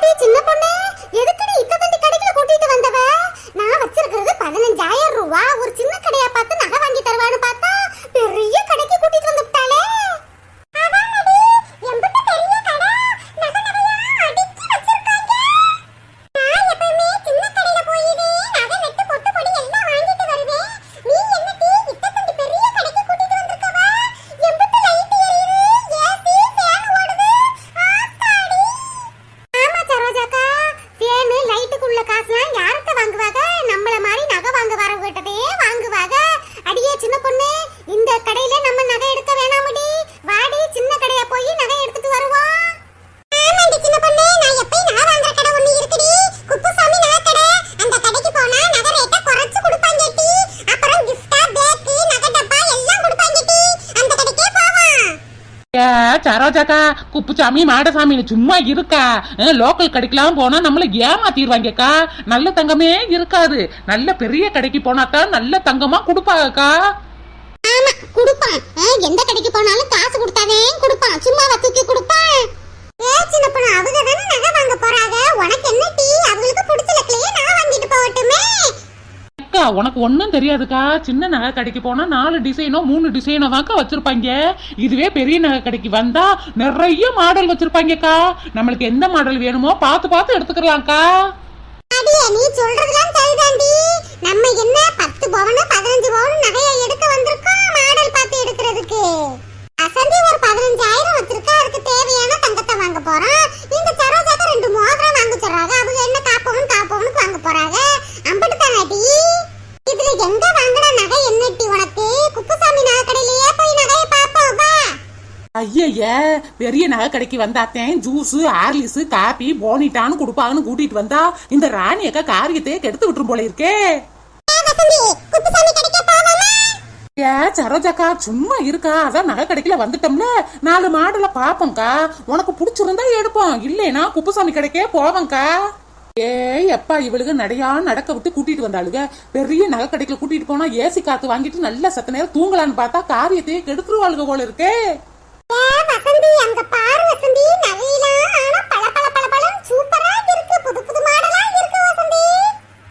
ஏட்டி சின்ன பொண்ணு? எதுக்குடி இப்ப வந்து கடைக்குள்ள கூட்டிட்டு வந்தவ? நான் வச்சிருக்கிறது பதினஞ்சாயிரம் ரூபா. ஒரு சின்ன கடையா பார்த்து நகை வாங்கி தருவான்னு பார்த்தா பெரிய கடைக்கு கூட்டிட்டு வந்து குப்புசாமி மாடசாமி சும்மா இருக்கா? லோக்கல் கடைக்கெல்லாம் போனா நம்மள ஏமாத்திடுவாங்கக்கா. நல்ல தங்கமே இருக்காது. நல்ல பெரிய கடைக்கு போனாத்தான் நல்ல தங்கமா கொடுப்பாங்கக்கா. ஆமா குடுப்பான். எந்த கடைக்கு போனாலும் காசு கொடுத்தாவே கொடுப்பான் சும்மாவா தூக்கி கொடுப்பான் ஏ சின்ன பொண்ணு அவங்க தானே நகை வாங்க போறாங்க உனக்கு என்ன டீ அவங்களுக்கு பிடிச்சலக்கலையே நான் வாங்கிட்டு போகட்டுமே அக்கா உனக்கு ஒன்றும் தெரியாதுக்கா. சின்ன நகை கடைக்கு போனா நாலு டிசைனோ மூணு டிசைனோ தாக்கா வச்சிருப்பாங்க. இதுவே பெரிய நகை கடைக்கு வந்தா நிறைய மாடல் வச்சிருப்பாங்கக்கா. நம்மளுக்கு எந்த மாடல் வேணுமோ பார்த்து பார்த்து எடுத்துக்கலாம்க்கா. நீ சொல்றதுலாம் சரிதாண்டி. நம்ம என்ன பத்து பவனு பதினஞ்சு பவன் நகையை எடுக்க வந்திருக்கோம் மாடல் பார்த்து எடுக்கிறதுக்கு அசந்தி ஒரு பதினஞ்சாயிரம் வச்சிருக்கா அதுக்கு தேவையான தங்கத்தை வாங்க போறோம் இந்த சரோஜாக்கு ரெண்டு மோதிரம் வாங்க சொல்றாங்க அவங்க என்ன காப்பவன் காப்பவனுக்கு வாங்க போறாங்க அம்பட்டு தானாட்டி இதுல எங்க வாங்கின நகை என்னட்டி உனக்கு குப்புசாமி நகை கடையிலேயே போய் நகையை பாப்போம் வா ஐயய்ய பெரிய நகை கடைக்கு வந்தாத்தேன் ஜூஸ் ஆர்லிஸ் காபி போனிட்டான்னு கொடுப்பாங்கன்னு கூட்டிட்டு வந்தா இந்த ராணி அக்கா காரியத்தையே கெடுத்து விட்டுரும் போல இருக்கே. ஏ சரோஜாக்கா சும்மா இருக்கா? அதான் நகை கடைக்குல வந்துட்டோம்ல. நாலு மாடல பாப்போம்க்கா. உனக்கு பிடிச்சிருந்தா எடுப்போம். இல்லைனா குப்புசாமி கடைக்கே போவோம்க்கா ஏய் அப்பா இவளுக்கு நடையா நடக்க விட்டு கூட்டிட்டு வந்தாளுங்க பெரிய நகை கடைக்கில கூட்டிட்டு போனா ஏசி காத்து வாங்கிட்டு நல்ல சத்த நேரம் தூங்கலான்னு பார்த்தா காரியத்தையே கெடுத்துருவாளுங்க போல இருக்கே. வசந்தி அங்க பாரு வசந்தி நகையெல்லாம் ஆனா பல பல பல சூப்பரா இருக்கு. புது புது மாடலா இருக்கு வசந்தி.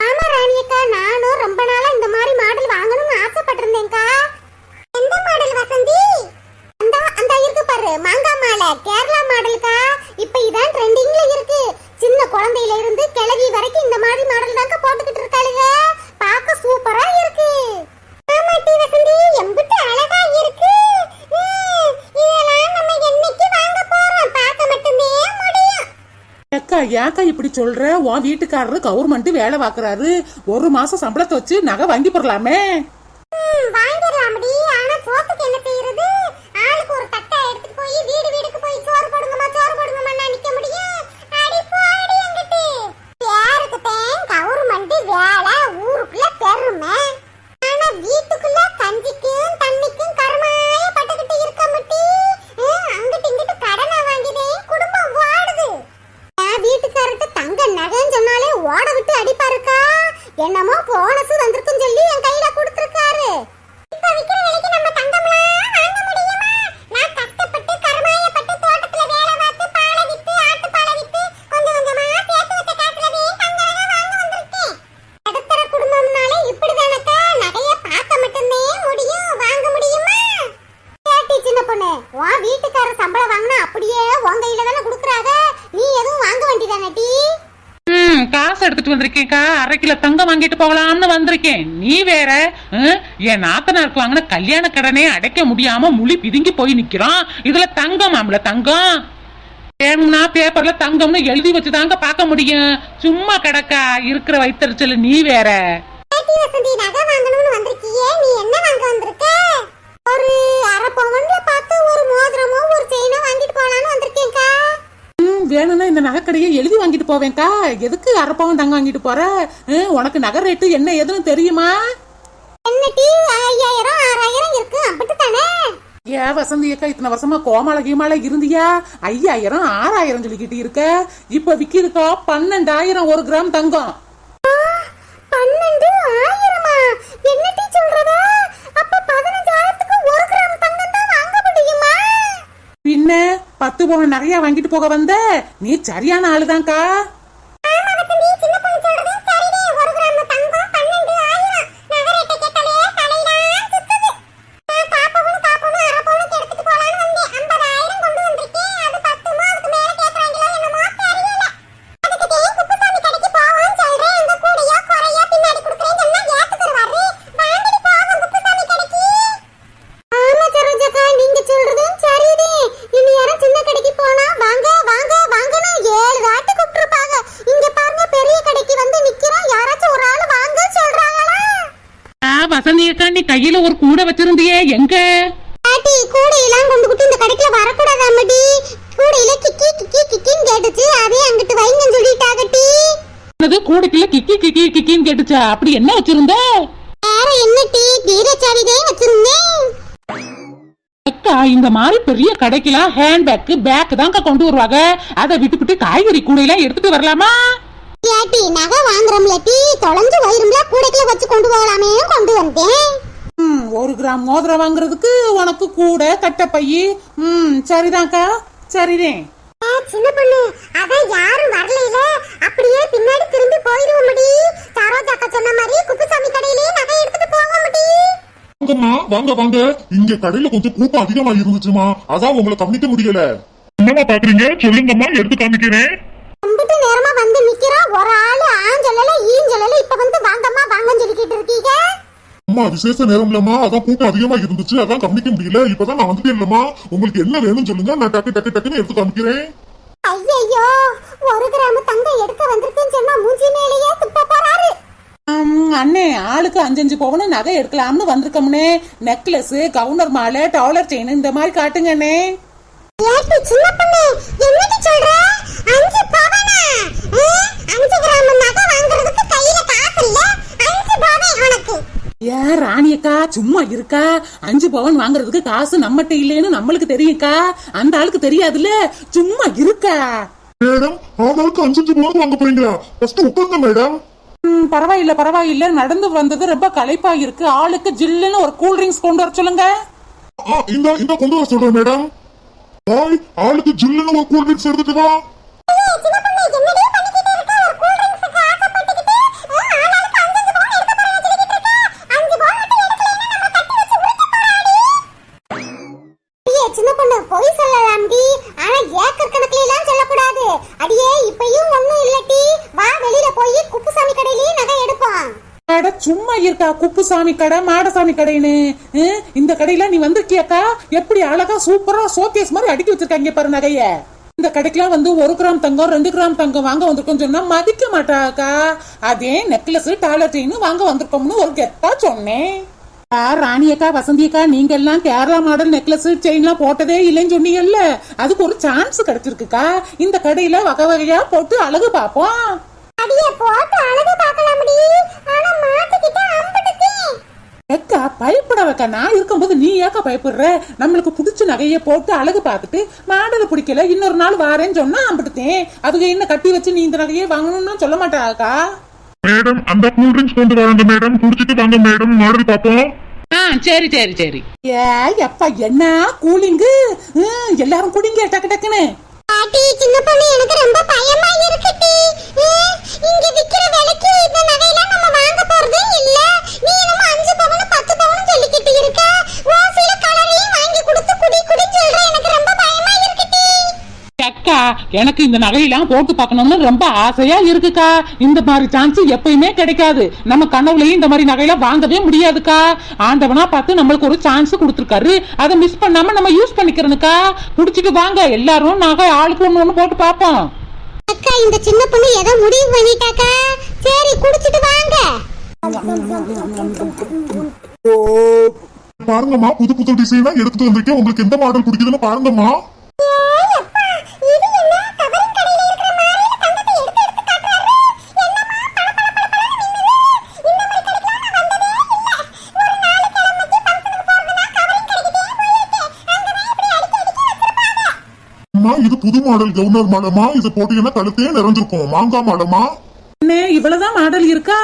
ஆமா ராணியக்கா நானும் ரொம்ப நாளா இந்த மாதிரி மாடல் வாங்கணும்னு ஆசைப்பட்டிருந்தேன்க்கா. எந்த மாடல் வசந்தி? அந்த அந்த இருக்கு பாரு மாங்காய் மாலை கேரளா மாடல்க்கா. இப்ப இதான் ட்ரெண்டிங்ல இருக்கு. சின்ன குழந்தையில இருந்து கிழவி வரைக்கும் இந்த மாதிரி மாடல் தாங்க போட்டுக்கிட்டு இருக்காளுங்க பார்க்க சூப்பரா இருக்கு ஆமா டி வசந்தி எம்பிட்டு அழகா இருக்கு ம், இதெல்லாம் நம்ம என்னைக்கு வாங்க போறோம் பார்க்க மட்டுமே முடியும் அக்கா ஏக்கா இப்படி சொல்ற? உன் வீட்டுக்காரரு கவர்மெண்ட் வேலை பார்க்கறாரு. ஒரு மாசம் சம்பளத்தை வச்சு நகை வாங்கி போடலாமே. வாங்க வேண்டியதானே டி ம் காசு எடுத்துட்டு வந்திருக்கேன்க்கா. அரை கிலோ தங்கம் வாங்கிட்டு போகலாம்னு வந்திருக்கேன். நீ வேற என் நாத்தனாருக்கு வாங்கின கல்யாண கடனே அடைக்க முடியாம முழி பிதுங்கி போய் நிக்கிறான். இதுல தங்கம் ஆம்பள தங்கம். வேணும்னா பேப்பர்ல தங்கம்னு எழுதி வச்சுதாங்க பார்க்க முடியும். சும்மா கிடக்கா இருக்கிற வைத்தறிச்சல் நீ வேற. ஒரு அரை பவுன்ல பார்த்து ஒரு மோதிரமோ ஒரு செயினோ வாங்கிட்டு போலான்னு வந்திருக்கேன்க்கா. ம், வேணும்னா இந்த நகைக்கடையை எழுதி போவேன்க்கா எதுக்கு அரை பவுன் தங்கம் வாங்கிட்டு போற? உனக்கு நகை ரேட்டு என்ன ஏதுன்னு தெரியுமா? ஏ வசந்தி அக்கா இத்தனை வருஷமா கோமாள கீமால இருந்தியா? ஐயாயிரம் ஆறாயிரம் சொல்லிக்கிட்டு இருக்க. இப்ப விக்கிருக்கா பன்னெண்டாயிரம் ஒரு கிராம் தங்கம். பத்து பவுன் நிறைய வாங்கிட்டு போக வந்த? நீ சரியான ஆளுதான்க்கா. ஆ வசந்தி அக்கா நீ கையில ஒரு கூடை வச்சிருந்தியே எங்க? பாட்டி கூடையெல்லாம் கொண்டுகிட்டு இந்த கடைக்குள்ள வரக்கூடாது அம்மடி? கூடையில கிக்கி கிக்கி கிக்கின்னு கேட்டுச்சு. அதே அங்கிட்டு வைங்கன்னு சொல்லிட்டாகட்டி என்னது கூடைக்குள்ள கிக்கி கிக்கி கிக்கின்னு கேட்டுச்சா? அப்படி என்ன வச்சிருந்த? வேற என்ன டீ? தீரச்சாரிதே வச்சிருந்தேன். அக்கா இந்த மாதிரி பெரிய கடைக்கெல்லாம் ஹேண்ட் பேக் பேக் தான்க்கா கொண்டு வருவாங்க. அதை விட்டுவிட்டு காய்கறி கூடையெல்லாம் எடுத்துட்டு வரலாமா? ஏட்டி நகை வாங்குறோம்ல டீ தொலைஞ்சு வயிறும்ல கூடைக்குள்ள வச்சு கொண்டு போகலாமே கொண்டு வந்தேன். ம் ஒரு கிராம் மோதிரம் வாங்குறதுக்கு உனக்கு கூட கட்டப்பையி ம் சரிதான்க்கா சரிதேன் ஆ, சின்ன பொண்ணு அதான் யாரும் வரலையில? அப்படியே பின்னாடி திரும்பி போயிருவோம் முடி. சரோஜாக்கா சொன்ன மாதிரி குப்புசாமி கடையிலேயே நகை எடுத்துட்டு போவோம் முடி. வாங்க வாங்க. இங்க கடையில கொஞ்சம் கூட்டம் அதிகமா இருந்துச்சுமா. அதான் உங்களை கவனிக்க முடியல. என்னமா பாக்குறீங்க? சொல்லுங்கம்மா எடுத்து காமிக்கிறேன். கும்பிட்டு நேரமா வந்து நிக்கிறோம் ஒரு ஆளு ஆஞ்சொல்லல ஈஞ்சொல்லல இப்ப வந்து வாங்கம்மா வாங்கன்னு சொல்லிக்கிட்டு இருக்கீங்க? அம்மா விசேஷ நேரம் இல்லம்மா அதான் கூட்டம் அதிகமா இருந்துச்சு அதான் கவனிக்க முடியல இப்பதான் நான் வந்துட்டேன் இல்லம்மா. உங்களுக்கு என்ன வேணும்னு சொல்லுங்க நான் டக்கு டக்கு டக்குன்னு எடுத்து காமிக்கிறேன். ஐயையோ ஒரு கிராம் தங்கம் எடுக்க வந்திருக்குன்னு சொன்னா மூஞ்சி மேலேயே துப்ப போறாரு. அண்ணே ஆளுக்கு அஞ்சஞ்சு பவுன் நகை எடுக்கலாம்னு வந்திருக்கோம்னே. நெக்லஸ் கவுனர் மாலை டாலர் செயின் இந்த மாதிரி காட்டுங்க அண்ணே ஏட்டி சின்ன பொண்ணு என்னடி சொல்ற? அஞ்சு கிராம் நகை வாங்குறதுக்கு கையில காசு இல்ல? அஞ்சு பவன் உனக்கு ஏன் ராணியக்கா சும்மா இருக்கா? அஞ்சு பவுன் வாங்குறதுக்கு காசு நம்மகிட்ட இல்லைன்னு நம்மளுக்கு தெரியும்க்கா? அந்த ஆளுக்கு தெரியாதுல்ல? சும்மா இருக்கா? மேடம் ஆளுக்கு அஞ்சு பவுனுக்கு வாங்க போறீங்களா? ஃபர்ஸ்ட் உட்காருங்க மேடம். ம், பரவாயில்ல பரவாயில்ல. நடந்து வந்தது ரொம்ப களைப்பா இருக்கு ஆளுக்கு ஜில்லுன்னு ஒரு கூல் ட்ரிங்க்ஸ் கொண்டு வர சொல்லுங்க. இந்த இந்த கொண்டு வர சொல்றேன் மேடம். பாய் ஆளுக்கு ஜில்லுன்னு ஒரு கூல் ட்ரிங்க்ஸ் எடுத்துட்டு வா ஏய், சின்ன பொண்ணு என்னடி பண்ணிக்கிட்டு இருக்க ஒரு கூல் ட்ரிங்க்ஸ்க்கு ஆசைப்பட்டுக்கிட்டு ஆ, ஆளாளுக்கு அஞ்சு பவுன் எடுக்க போறேன்னு சொல்லிக்கிட்டு இருக்க அஞ்சு பவுன் மட்டும் எடுக்கலைன்னா நம்ம கட்டி வச்சு உருட்ட போறாடி அடியே சின்ன பொண்ணு பொய் சொல்லலாம்டி ஆனா ஏக்கர் கணக்குல எல்லாம் சொல்லக்கூடாது அடியே இப்பயும் ஒண்ணும் இல்லட்டி வா வெளியில போய் குப்புசாமி கடையிலேயே நகை எடுப்போம் அட சும்மா சாமி கடை மாடசாமி கடைன்னு இந்த கடையில நீ வந்திருக்கியக்கா? எப்படி அழகா சூப்பரா ஷோகேஸ் மாதிரி அடுக்கி வச்சிருக்காங்க பாரு நகைய. இந்த கடைக்கெல்லாம் வந்து ஒரு கிராம் தங்கம் ரெண்டு கிராம் தங்கம் வாங்க வந்திருக்கோம் சொன்னா மதிக்க மாட்டாக்கா. அதே நெக்லஸ் டாலர் செயின் வாங்க வந்திருக்கோம்னு ஒரு கெத்தா சொன்னேன். ஆ, ராணியக்கா வசந்தியக்கா நீங்க எல்லாம் கேரளா மாடல் நெக்லஸ் செயின்லாம் போட்டதே இல்லைன்னு சொன்னீங்கல்ல. அதுக்கு ஒரு சான்ஸ் கிடைச்சிருக்குக்கா. இந்த கடையில வகை வகையா போட்டு அழகு பார்ப்போம். அடியே போட்டு அழகு பார்க்கலாம்டி. ஆனா மாட்டிக்கிட்ட அக்கா பயப்படாதக்கா நான் இருக்கும்போது நீ ஏக்கா பயப்படுற? நம்மளுக்கு பிடிச்ச நகையை போட்டு அழகு பார்த்துட்டு மாடலை பிடிக்கல இன்னொரு நாள் வாரேன்னு சொன்னா அம்பிட்டுத்தேன். அதுக்கு என்ன கட்டி வச்சு நீ இந்த நகையை வாங்கணும்னு சொல்ல மாட்டாக்கா மேடம் அந்த கூல் ட்ரிங்க்ஸ் கொண்டு வாங்க மேடம். குடிச்சிட்டு வாங்க மேடம். மாடல் பார்ப்போம். ஆ சரி சரி சரி. ஏ எப்பா என்ன? கூலிங்கு ம், எல்லாரும் குடிங்க டக்கு டக்குன்னு. பாட்டி சின்ன பொண்ணு எனக்கு ரொம்ப பயமா இருக்குடி இங்க விக்கிற விலைக்கு இந்த நகையெல்லாம் நம்ம வாங்க எனக்கு இந்த நகையெல்லாம் போட்டு பார்க்கணும்னு ரொம்ப ஆசையா இருக்குக்கா. இந்த மாதிரி சான்ஸ் எப்பயுமே கிடைக்காது. நம்ம கனவுலயும் இந்த மாதிரி நகையெல்லாம் வாங்கவே முடியாதுக்கா. ஆண்டவனா பார்த்து நம்மளுக்கு ஒரு சான்ஸ் கொடுத்துருக்காரு. அதை மிஸ் பண்ணாம நம்ம யூஸ் பண்ணிக்கிறனுக்கா. குடிச்சிட்டு வாங்க. எல்லாரும் நகை ஆளுக்கு ஒண்ணு ஒண்ணு போட்டு பார்ப்போம். அக்கா இந்த சின்ன பொண்ணு ஏதோ முடிவு பண்ணிட்டாக்கா. சரி குடிச்சிட்டு வாங்க. பாருங்கம்மா புது புது டிசைனா எடுத்துட்டு வந்திருக்கேன். உங்களுக்கு எந்த மாடல் பிடிக்குதுன்னு பாருங்கம்மா. புது மாடல் கவுனர் மாடமா இது போட்டீங்கன்னா கழுத்தே நிறைஞ்சிருக்கும். மாங்காய் மாடமா என்ன இவ்வளவுதான் மாடல் இருக்கா?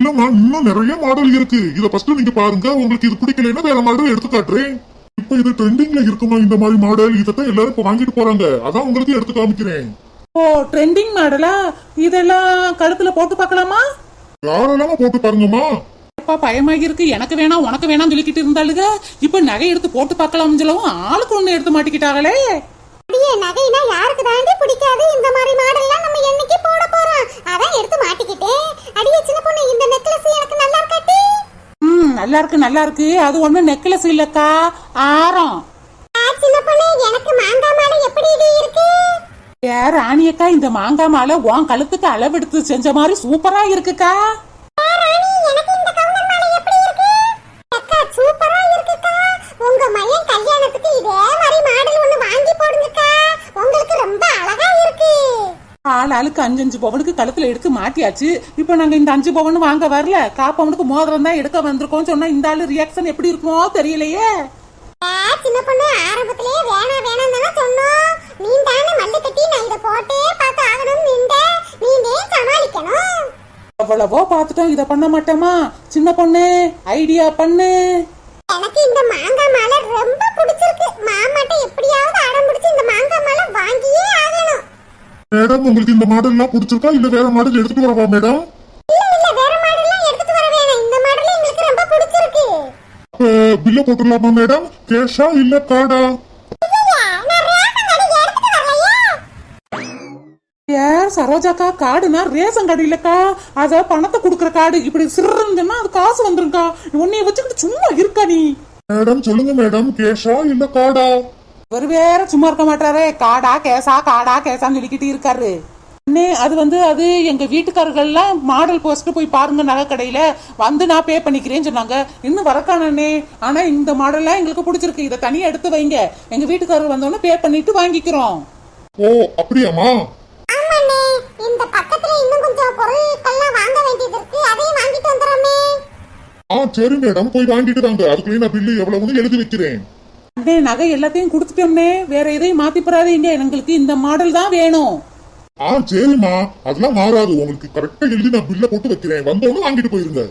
இல்லம்மா இன்னும் நிறைய மாடல் இருக்கு. இத ஃபர்ஸ்ட் நீங்க பாருங்க. உங்களுக்கு இது பிடிக்கலைன்னா வேற மாடல் எடுத்து காட்டுறேன். இப்ப இது ட்ரெண்டிங்ல இருக்குமா இந்த மாதிரி மாடல்? இதைத்தான் எல்லாரும் இப்ப வாங்கிட்டு போறாங்க. அதான் உங்களுக்கு எடுத்து காமிக்கிறேன். ஓ ட்ரெண்டிங் மாடலா? இதெல்லாம் கழுத்துல போட்டு பார்க்கலாமா? யாரெல்லாம போட்டு பாருங்கம்மா. அப்பா பயமாக இருக்கு எனக்கு வேணாம் உனக்கு வேணாம் சொல்லிக்கிட்டு இருந்தாளுங்க இப்ப நகை எடுத்து போட்டு பார்க்கலாம்னு சொல்லவும் ஆளுக்கு ஒண்ணு எடுத்து மாட்டிக்கிட்டாங்களே. அடியே நகைனா யாருக்கு தாண்டி பிடிக்காது? இந்த மாதிரி மாடல்லாம் நம்ம என்னைக்கு போட போறோம்? அதான் எடுத்து மாட்டிக்கிட்டேன் அடியே சின்ன பொண்ணு இந்த நெக்லஸ் எனக்கு நல்லா இருக்காட்டி ம் நல்லா இருக்கு நல்லா இருக்கு. அது ஒண்ணு நெக்லஸ் இல்லக்கா. ஆரம். ஆ, சின்ன பொண்ணு எனக்கு மாங்காய் மாலை எப்படி இருக்கு? ஏ ராணியக்கா இந்த மாங்காய் மாலை உன் கழுத்துக்கு அளவெடுத்து செஞ்ச மாதிரி சூப்பரா இருக்குக்கா ஆ, ராணி எனக்கு இந்த கவுண்டர் மாலை எப்படி இருக்கு அக்கா சூப்பரா இருக்குக்கா உங்க மகன் கல்யாணத்துக்கு இதே மாதிரி மாடல் ஒண்ணு வாங்கி போடுங்கக்கா உங்களுக்கு ரொம்ப அழகா இருக்கு ஆள் ஆளுக்கு அஞ்சு அஞ்சு பவனுக்கு கழுத்துல எடுத்து மாட்டியாச்சு. இப்போ நாங்க இந்த அஞ்சு பவன் வாங்க வரல. காப்பவனுக்கு மோதிரம் தான் எடுக்க வந்திருக்கோம் சொன்னா இந்த ஆளு ரியாக்ஷன் எப்படி இருக்குமோ தெரியலையே. ஆ, சின்ன பொண்ணு ஆரம்பத்திலேயே வேணாம் வேணாம் தானே சொன்னோம். நீ தானே மல்லு கட்டி நான் இதை போட்டே பார்த்து ஆகணும் நின்ற நீனே சமாளிக்கணும். எவ்வளவோ பார்த்துட்டோம் இதை பண்ண மாட்டோமா? சின்ன பொண்ணு ஐடியா பண்ணு. எனக்கு இந்த மாங்காய் மாலை ரொம்ப பிடிச்சிருக்கு. மாமாட்ட எப்படியாவது அடம் பிடிச்சு இந்த மாங்காய் மாலை வாங்கியே ஆகணும் மேடம் உங்களுக்கு இந்த மாடல் எல்லாம் பிடிச்சிருக்கா? இல்ல வேற மாடல் எடுத்துட்டு வரவா மேடம்? இல்ல இல்ல வேற மாடல்லாம் எடுத்துட்டு வர வேணாம். இந்த மாடல் எங்களுக்கு ரொம்ப பிடிச்சிருக்கு. அப்ப பில்ல போட்டுடலாமா மேடம்? கேஷா இல்ல கார்டா ஐயா, நான் ரேஷன் கடைக்கு எடுத்துட்டு வரலையே? யார் சரோஜாக்கா காடுனா ரேஷன் கார்டு இல்லக்கா அத பணத்தை கொடுக்குற கார்டு. இப்படி சிறந்துன்னா அது காசு வந்துருக்கா உன்னைய வச்சுக்கிட்டு சும்மா இருக்கா நீ? மேடம் சொல்லுங்க மேடம். கேஷா இல்ல கார்டா இவர் வேற சும்மா இருக்க மாட்டாரே. காடா கேசா காடா கேசான்னு சொல்லிக்கிட்டு இருக்காரு. அண்ணே அது வந்து அது எங்க வீட்டுக்காரர்கள்லாம் மாடல் போஸ்ட் போய் பாருங்க நகை கடையில வந்து நான் பே பண்ணிக்கிறேன்னு சொன்னாங்க. இன்னும் வரக்கானே ஆனா இந்த மாடல்லாம் எங்களுக்கு பிடிச்சிருக்கு. இதை தனியா எடுத்து வைங்க. எங்க வீட்டுக்காரர் வந்தோடனே பே பண்ணிட்டு வாங்கிக்கிறோம். ஓ அப்படியாமா இந்த பக்கத்துல இன்னும் கொஞ்சம் பொருட்கள்லாம் வாங்க வேண்டியது இருக்கு. அதையும் வாங்கிட்டு வந்துடுறோமே. ஆ சரி மேடம். போய் வாங்கிட்டு தாங்க அதுக்குள்ளே நான் பில்லு எவ்வளவுன்னு எழுதி வைக்கிறேன். அண்ணே நகை எல்லாத்தையும் கொடுத்துட்டோம்னே. வேற எதையும் மாத்தி போறாதீங்க எங்களுக்கு இந்த மாடல் தான் வேணும். ஆ சரிம்மா. அதெல்லாம் மாறாது. உங்களுக்கு கரெக்டா எழுதி நான் பில்ல போட்டு வைக்கிறேன். வந்தவனும் வாங்கிட்டு போயிருங்க.